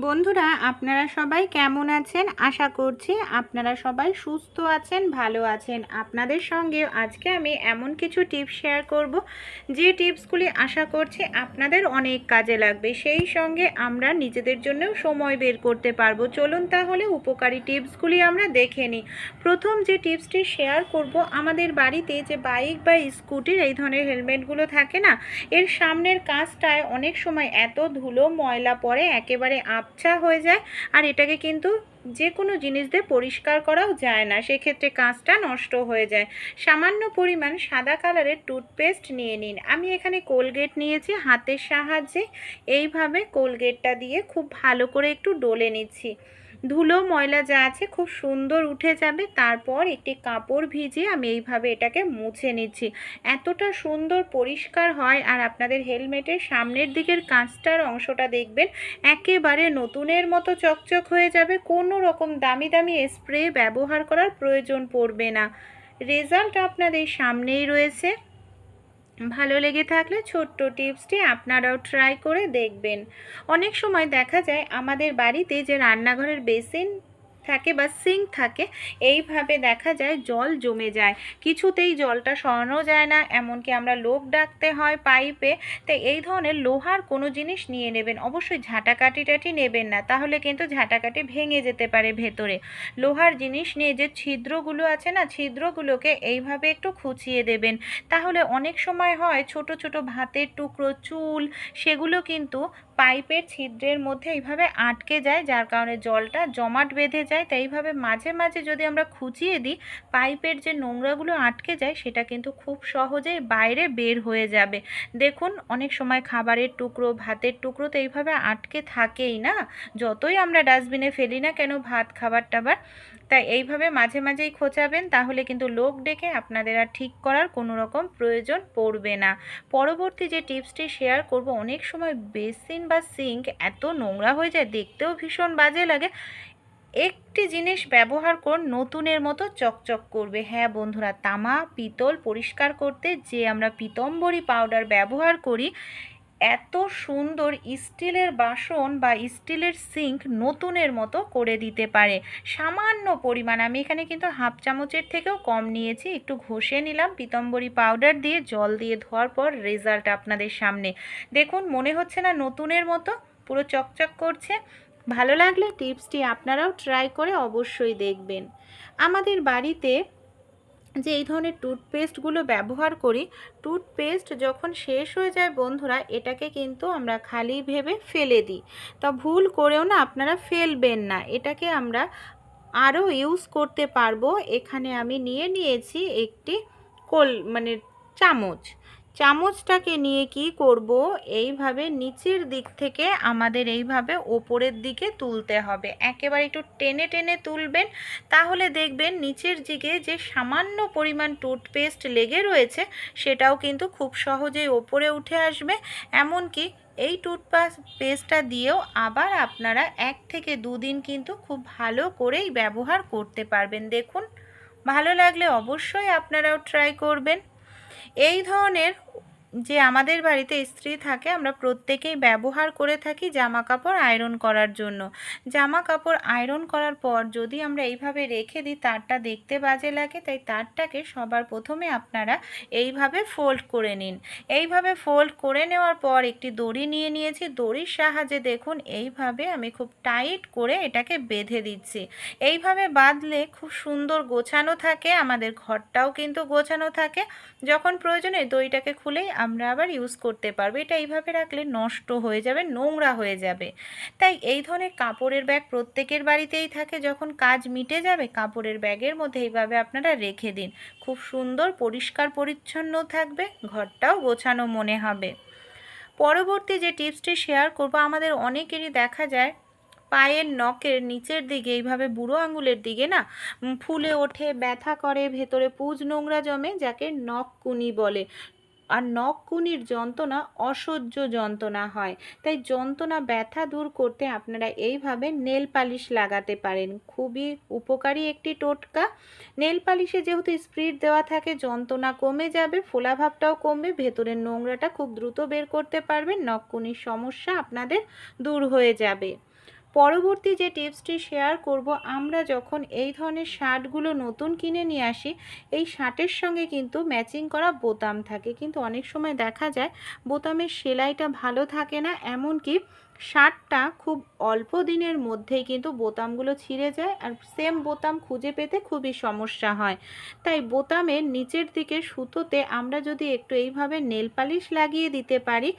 বন্ধুরা, আপনারা সবাই কেমন আছেন? আশা করছি আপনারা সবাই সুস্থ আছেন, ভালো আছেন। আপনাদের সঙ্গে আজকে আমি এমন কিছু টিপস শেয়ার করব। যে টিপসগুলি আশা করছি আপনাদের অনেক কাজে লাগবে, সেই সঙ্গে আমরা নিজেদের জন্যও সময় বের করতে পারব। চলুন তাহলে উপকারী টিপসগুলি আমরা দেখে নিই। প্রথম যে টিপসটি শেয়ার করব, আমাদের বাড়িতে যে বাইক বা স্কুটির, এই ধরনের হেলমেটগুলো থাকে না, এর সামনের কাঁচটায় অনেক সময় এত ধুলো, ময়লা পড়ে, একেবারে আবছা হয়ে যায় আর এটাকে কিন্তু যে কোনো জিনিস দিয়ে পরিষ্কার করাও যায় না। সেক্ষেত্রে কাঁচটা নষ্ট হয়ে যায়। সামান্য পরিমাণ সাদা কালারের টুথপেস্ট নিয়ে নিন। আমি এখানে কোলগেট নিয়েছি হাতের সাহায্যে। এইভাবে কোলগেটটা দিয়ে খুব ভালো করে একটু ডলে নিচ্ছি। ধুলো, ময়লা যা আছে খুব সুন্দর উঠে যাবে। তারপর একটি কাপড় ভিজিয়ে আমি এইভাবে এটাকে মুছে নিচ্ছি। এতটা সুন্দর পরিষ্কার হয় আর আপনাদের হেলমেটের সামনের দিকের কাঁচটার অংশটা দেখবেন, একেবারে নতুনের মতো চকচক হয়ে যাবে। কোনো রকম দামি দামি স্প্রে ব্যবহার করার প্রয়োজন পড়বে না। রেজাল্ট আপনাদের সামনেই রয়েছে। ভালো লেগে থাকলে ছোট্ট টিপসটি আপনারাও ট্রাই করে দেখবেন। অনেক সময় দেখা যায় আমাদের বাড়িতে যে রান্নাঘরের বেসিন থাকে বা সিঙ্ক থাকে, এইভাবে দেখা যায় জল জমে যায়। কিছুতেই জলটা সরানো যায় না, এমনকি আমরা লোক ডাকতে হয় পাইপে তাই এই ধরনের লোহার কোনো জিনিস নিয়ে নেবেন, অবশ্যই ঝাঁটাকাটি টাটি নেবেন না, তাহলে কিন্তু ঝাঁটাকাটি ভেঙে যেতে পারে ভেতরে। লোহার জিনিস নিয়ে যে ছিদ্রগুলো আছে না, ছিদ্রগুলোকে এইভাবে একটু খুঁচিয়ে দেবেন। তাহলে অনেক সময় হয় ছোট ছোট ভাতের টুকরো, চুল, সেগুলো কিন্তু পাইপের ছিদ্রের মধ্যে এইভাবে আটকে যায়, যার কারণে জলটা জমাট বেঁধে যায়। তাই এইভাবে মাঝে মাঝে যদি আমরা খুঁচিয়ে দিই, পাইপের যে নোংরাগুলো আটকে যায়, সেটা কিন্তু খুব সহজেই বাইরে বের হয়ে যাবে। দেখুন, অনেক সময় খাবারের টুকরো, ভাতের টুকরো তো এইভাবে আটকে থাকেই না? যতই আমরা ডাস্টবিনে ফেলি না কেন ভাত, খাবার, টাবার, তাই এইভাবে মাঝে মাঝেই খোঁচাবেন তাহলে কিন্তু লোক ডেকে আপনাদের আর ঠিক করার কোনো রকম প্রয়োজন পড়বে না। পরবর্তী যে টিপসটি শেয়ার করব, অনেক সময় বেসিন বা সিঙ্ক এত নোংরা হয়ে যায়, দেখতেও ভীষণ বাজে লাগে। একটি জিনিস ব্যবহার করুন, নতুনের মতো চকচক করবে। হ্যাঁ বন্ধুরা, তামা, পিতল পরিষ্কার করতে যে আমরা পিতম্বরী পাউডার ব্যবহার করি, এত সুন্দর স্টিলের বাসন বা স্টিলের সিঙ্ক নতুনের মতো করে দিতে পারে। সামান্য পরিমাণ, আমি এখানে কিন্তু হাফ চামচের থেকেও কম নিয়েছি, একটু ঘষে নিলাম পিতম্বরী পাউডার দিয়ে, জল দিয়ে ধোয়ার পর রেজাল্ট আপনাদের সামনে। দেখুন, মনে হচ্ছে না নতুনের মতো, পুরো চকচক করছে। ভালো লাগলে টিপসটি আপনারাও ট্রাই করে অবশ্যই দেখবেন। আমাদের বাড়িতে যে এই ধরনের টুথপেস্টগুলো ব্যবহার করি টুথপেস্ট যখন শেষ হয়ে যায় বন্ধুরা, এটাকে কিন্তু আমরা খালি ভেবে ফেলে দিই। তা ভুল করেও না আপনারা ফেলবেন না, এটাকে আমরা আরও ইউজ করতে পারব। এখানে আমি নিয়ে নিয়েছি একটি কোল মানে চামচ। চামচটাকে নিয়ে কি করব? এইভাবে নিচের দিক থেকে আমাদের এইভাবে ওপরের দিকে তুলতে হবে। একেবারে একটু টেনে টেনে তুলবেন, তাহলে দেখবেন নিচের দিকে যে সামান্য পরিমাণ টুথপেস্ট লেগে রয়েছে, সেটাও কিন্তু খুব সহজেই ওপরে উঠে আসবে। এমনকি এই টুথপাস্ট পেস্টটা দিয়েও আবার আপনারা এক থেকে দুদিন কিন্তু খুব ভালো করেই ব্যবহার করতে পারবেন। দেখুন, ভালো লাগলে অবশ্যই আপনারাও ট্রাই করবেন। এই ধরনের যে আমাদের বাড়িতে স্ত্রী থাকে, আমরা প্রত্যেকেই ব্যবহার করে থাকি জামা কাপড় আয়রন করার জন্য। জামা কাপড় আয়রন করার পর যদি আমরা এইভাবে রেখে দিই, তারটা দেখতে বাজে লাগে, তাই তারটাকে সবার প্রথমে আপনারা এইভাবে ফোল্ড করে নিন। এইভাবে ফোল্ড করে নেওয়ার পর একটি দড়ি নিয়ে নিয়েছি। দড়ির সাহায্যে দেখুন, এইভাবে আমি খুব টাইট করে এটাকে বেঁধে দিচ্ছি। এইভাবে বাঁধলে খুব সুন্দর গোছানো থাকে, আমাদের ঘরটাও কিন্তু গোছানো থাকে। যখন প্রয়োজনে দড়িটাকে খুলেই আমরা আবার ইউজ করতে পারব। এটা এইভাবে রাখলে নষ্ট হয়ে যাবে, নোংরা হয়ে যাবে। তাই এই ধরনের কাপড়ের ব্যাগ প্রত্যেকের বাড়িতেই থাকে। যখন কাজ মিটে যাবে, কাপড়ের ব্যাগের মধ্যে এইভাবে আপনারা রেখে দিন। খুব সুন্দর, পরিষ্কার, পরিচ্ছন্ন থাকবে, ঘরটাও গোছানো মনে হবে। পরবর্তী যে টিপসটি শেয়ার করব, আমাদের অনেকেরই দেখা যায়, পায়ের নখের নিচের দিকে, এইভাবে বুড়ো আঙুলের দিকে না ফুলে ওঠে, ব্যথা করে, ভেতরে পুজ নোংরা জমে, যাকে নখকুনি বলে। আর নখকুনির যন্ত্রণা অসহ্য যন্ত্রণা হয়। তাই যন্ত্রণা ব্যথা দূর করতে আপনারা এইভাবে নেল পালিশ লাগাতে পারেন। খুবই উপকারী একটি টোটকা। নেল পালিশে যেহেতু স্প্রিট দেওয়া থাকে, যন্ত্রণা কমে যাবে, ফোলাভাবটাও কমবে, ভেতরের নোংরাটা খুব দ্রুত বের করতে পারবেন নখকুনির সমস্যা আপনাদের দূর হয়ে যাবে। পরবর্তী যে টিপসটি শেয়ার করব, আমরা যখন এই ধরনের শার্টগুলো নতুন কিনে নিয়ে আসি, এই শার্টের সঙ্গে কিন্তু ম্যাচিং করা বোতাম থাকে। কিন্তু অনেক সময় দেখা যায়, বোতামের সেলাইটা ভালো থাকে না, এমনকি শার্টটা খুব অল্প দিনের মধ্যেই কিন্তু বোতামগুলো ছিঁড়ে যায় আর সেম বোতাম খুঁজে পেতে খুবই সমস্যা হয়। তাই বোতামের নিচের দিকে সুতোতে আমরা যদি একটু এইভাবে নেল পালিশ লাগিয়ে দিতে পারি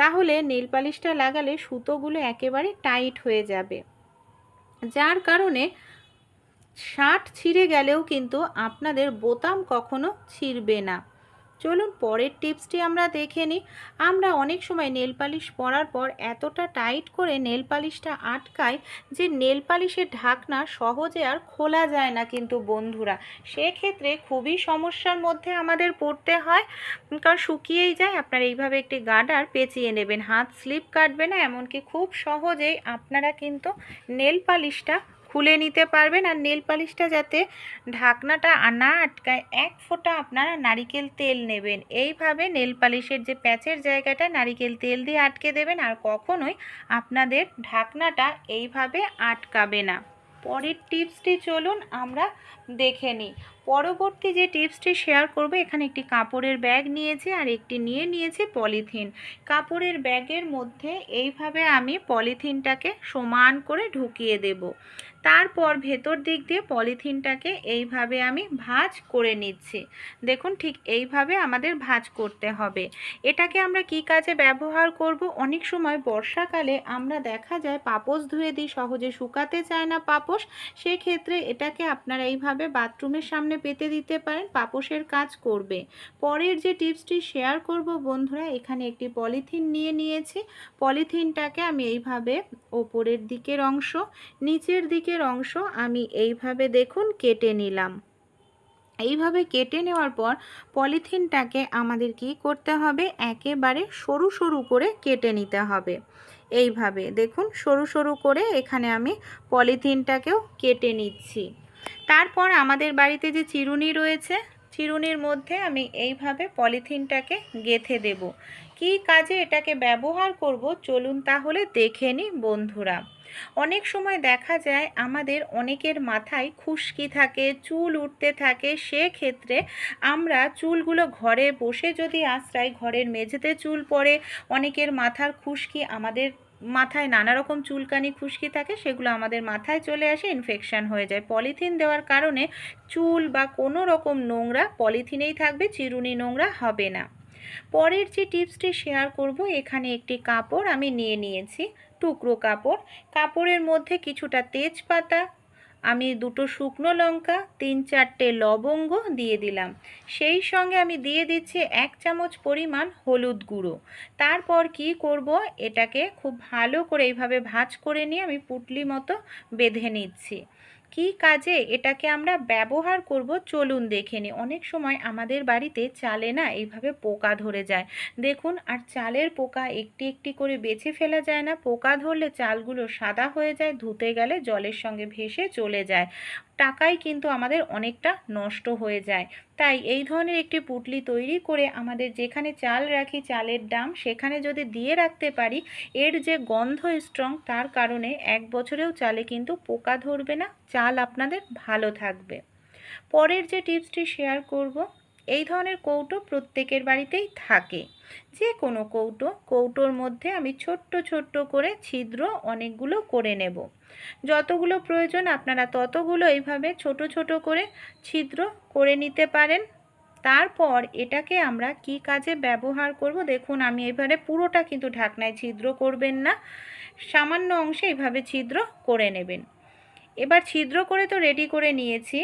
তাহলে নেল পালিশটা লাগালে সুতোগুলো একেবারে টাইট হয়ে যাবে। যার কারণে শার্ট ছিঁড়ে গেলেও কিন্তু আপনাদের বোতাম কখনো ছিঁড়বে না। চলুন পরের টিপসটি আমরা দেখে নিই। আমরা অনেক সময় নেল পালিশ পরার পর এতটা টাইট করে নেল পালিশটা আটকায় যে নেল পালিশের ঢাকনা সহজে আর খোলা যায় না কিন্তু বন্ধুরা। সেক্ষেত্রে খুবই সমস্যার মধ্যে আমাদের পড়তে হয়। কারণ শুকিয়েই যায়, আপনারা এইভাবে একটি গার্ডার পেঁচিয়ে নেবেন। হাত স্লিপ কাটবে না, এমনকি খুব সহজেই আপনারা কিন্তু নেল পালিশটা খুলে নিতে পারবেন আর নেল পালিশটা যাতে ঢাকনাটা না আটকায়, এক ফোঁটা আপনারা নারিকেল তেল নেবেন। এইভাবে নেল পালিশের যে প্যাচের জায়গাটা, নারিকেল তেল দিয়ে আটকে দেবেন আর কখনোই আপনাদের ঢাকনাটা এইভাবে আটকাবে না। পরের টিপসটি চলুন আমরা দেখে নিই পরবর্তী যে টিপসটি শেয়ার করব, এখানে একটি কাপড়ের ব্যাগ নিয়েছি আর একটি নিয়ে নিয়েছি পলিথিন। কাপড়ের ব্যাগের মধ্যে এইভাবে আমি পলিথিনটাকে সমান করে ঢুকিয়ে দেব। তারপর ভেতর দিক দিয়ে পলিথিনটাকে এইভাবে আমি ভাঁজ করে নিচ্ছি। দেখুন ঠিক এইভাবে আমাদের ভাঁজ করতে হবে। এটাকে আমরা কি কাজে ব্যবহার করব? অনেক সময় বর্ষাকালে আমরা দেখা যায় পাপোশ ধুয়ে দিই, সহজে শুকাতে চায় না পাপোশ। সেক্ষেত্রে এটাকে আপনারা এইভাবে বাথরুমের সামনে পেতে দিতে পারেন, পাপোশের কাজ করবে। পরের যে টিপসটি শেয়ার করব বন্ধুরা, এখানে একটি পলিথিন নিয়ে নিয়েছি। পলিথিনটাকে আমি এইভাবে ওপরের দিকের অংশ, নিচের দিকের অংশ আমি এইভাবে দেখুন কেটে নিলাম। এইভাবে কেটে নেওয়ার পর পলিথিনটাকে আমাদের কি করতে হবে? একেবারে সরু সরু করে কেটে নিতে হবে। এইভাবে দেখুন সরু সরু করে এখানে আমি পলিথিনটাকেও কেটে নিচ্ছি। তারপর আমাদের বাড়িতে যে চিরুনি রয়েছে, চিরুনির মধ্যে আমি এইভাবে পলিথিনটাকে গেথে দেব। কি কাজে এটাকে ব্যবহার করব? চলুন তাহলে দেখে নিই বন্ধুরা। অনেক সময় দেখা যায় আমাদের অনেকের মাথায় খুশকি থাকে, চুল উঠতে থাকে, সেক্ষেত্রে আমরা চুলগুলো ঘরে বসে যদি আশ্রয়, ঘরের মেঝেতে চুল পড়ে, অনেকের মাথার খুশকি আমাদের মাথায় নানা রকম চুলকানি খুশকি থাকে, সেগুলো আমাদের মাথায় চলে আসে ইনফেকশান হয়ে যায়। পলিথিন দেওয়ার কারণে চুল বা কোনো রকম নোংরা পলিথিনেই থাকবে, চিরুনি নোংরা হবে না। পরের যে টিপসটি শেয়ার করব, এখানে একটি কাপড় আমি নিয়ে নিয়েছি, টুকরো কাপড়। কাপড়ের মধ্যে কিছুটা তেজপাতা আমি দুটো শুকনো লঙ্কা, তিন চারটে লবঙ্গ দিয়ে দিলাম। সেই সঙ্গে আমি দিয়ে দিচ্ছি এক চামচ পরিমাণ হলুদ গুঁড়ো। তারপর কি করব? এটাকে খুব ভালো করে এইভাবে ভাজ করে নিয়ে আমি পুটলি মতো বেঁধে নিচ্ছি। কি কাজে এটাকে আমরা ব্যবহার করব? চলুন দেখে নিই অনেক সময় আমাদের বাড়িতে চালে না এইভাবে পোকা ধরে যায়। দেখুন, আর চালের পোকা একটি একটি করে বেছে ফেলা যায় না। পোকা ধরলে চালগুলো সাদা হয়ে যায়, ধুতে গেলে জলের সঙ্গে ভেসে চলে যায়। টাকাই কিন্তু আমাদের অনেকটা নষ্ট হয়ে যায়। তাই এই ধরনের একটি পুটলি তৈরি করে আমাদের যেখানে চাল রাখি, চালের দাম সেখানে যদি দিয়ে রাখতে পারি, এর যে গন্ধ স্ট্রং তার কারণে এক বছরেও চালে কিন্তু পোকা ধরবে না, চাল আপনাদের ভালো থাকবে। পরের যে টিপসটি শেয়ার করব এই ধরনের কৌটো প্রত্যেকের বাড়িতেই থাকে। যে কোনো কৌটো, কৌটোর মধ্যে আমি ছোট্ট ছোট্ট করে ছিদ্র অনেকগুলো করে নেব। যতগুলো প্রয়োজন আপনারা ততগুলো এইভাবে ছোট ছোট করে ছিদ্র করে নিতে পারেন। তারপর এটাকে আমরা কি কাজে ব্যবহার করব? দেখুন, আমি এবারে পুরোটা কিন্তু ঢাকনায় ছিদ্র করবেন না। সামান্য অংশে এইভাবে ছিদ্র করে নেবেন। এবার ছিদ্র করে তো রেডি করে নিয়েছি।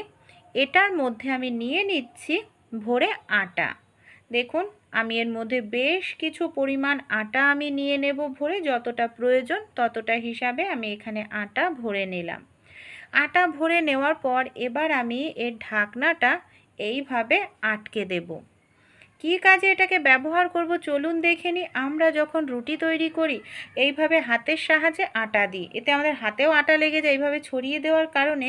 এটার মধ্যে আমি নিয়ে নিচ্ছি ভরে আটা। দেখুন, আমি এর মধ্যে বেশ কিছু পরিমাণ আটা আমি নিয়ে নেব ভরে, যতটা প্রয়োজন ততটা হিসাবে আমি এখানে আটা ভরে নিলাম। আটা ভরে নেওয়ার পর এবার আমি এর ঢাকনাটা এইভাবে আটকে দেব। কি কাজে এটাকে ব্যবহার করব চলুন দেখে নিই আমরা যখন রুটি তৈরি করি, এইভাবে হাতের সাহায্যে আটা দিই। এতে আমাদের হাতেও আটা লেগে যায়। এইভাবে ছড়িয়ে দেওয়ার কারণে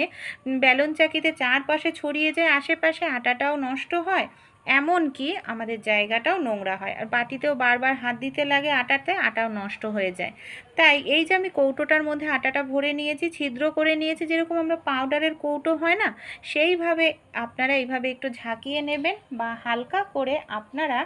ব্যালন চাকিতে চারপাশে ছড়িয়ে যায়, আশেপাশে আটাটাও নষ্ট হয়। এমনকি আমাদের জায়গাটাও নোংরা হয় আর বাটিতেও বারবার হাত দিতে লাগে আটাতে, আটাও নষ্ট হয়ে যায়। তাই এই যে আমি কৌটোটার মধ্যে আটাটা ভরে নিয়েছি, ছিদ্র করে নিয়েছি, যেরকম আমরা পাউডারের কৌটো হয় না, সেইভাবে আপনারা এইভাবে একটু ঝাঁকিয়ে নেবেন বা হালকা করে আপনারা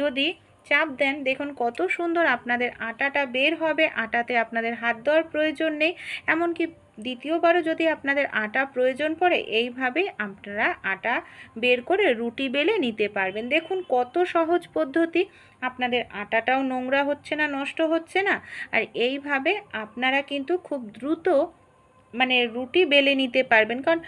যদি চাপ দেন, দেখুন কত সুন্দর আপনাদের আটাটা বের হবে, আটাতে আপনাদের হাত দেওয়ার প্রয়োজন নেই। এমনকি দ্বিতীয়বারও যদি আপনাদের আটা প্রয়োজন পড়ে, এইভাবে আপনারা আটা বের করে রুটি বেলে নিতে পারবেন। দেখুন কত সহজ পদ্ধতি। আপনাদের আটাটাও নোংরা হচ্ছে না, নষ্ট হচ্ছে না। আর এইভাবে আপনারা কিন্তু খুব দ্রুত মানে রুটি বেলে নিতে পারবেন। কারণ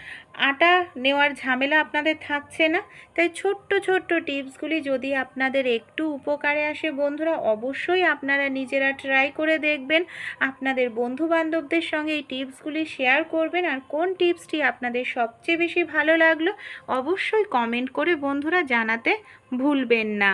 আটা নেওয়ার ঝামেলা আপনাদের থাকছে না। তাই ছোট্ট ছোট্ট টিপসগুলি যদি আপনাদের একটু উপকারে আসে বন্ধুরা, অবশ্যই আপনারা নিজেরা ট্রাই করে দেখবেন। আপনাদের বন্ধু বান্ধবদের সঙ্গে এই টিপসগুলি শেয়ার করবেন। আর কোন টিপসটি আপনাদের সবচেয়ে বেশি ভালো লাগল, অবশ্যই কমেন্ট করে বন্ধুরা জানাতে ভুলবেন না।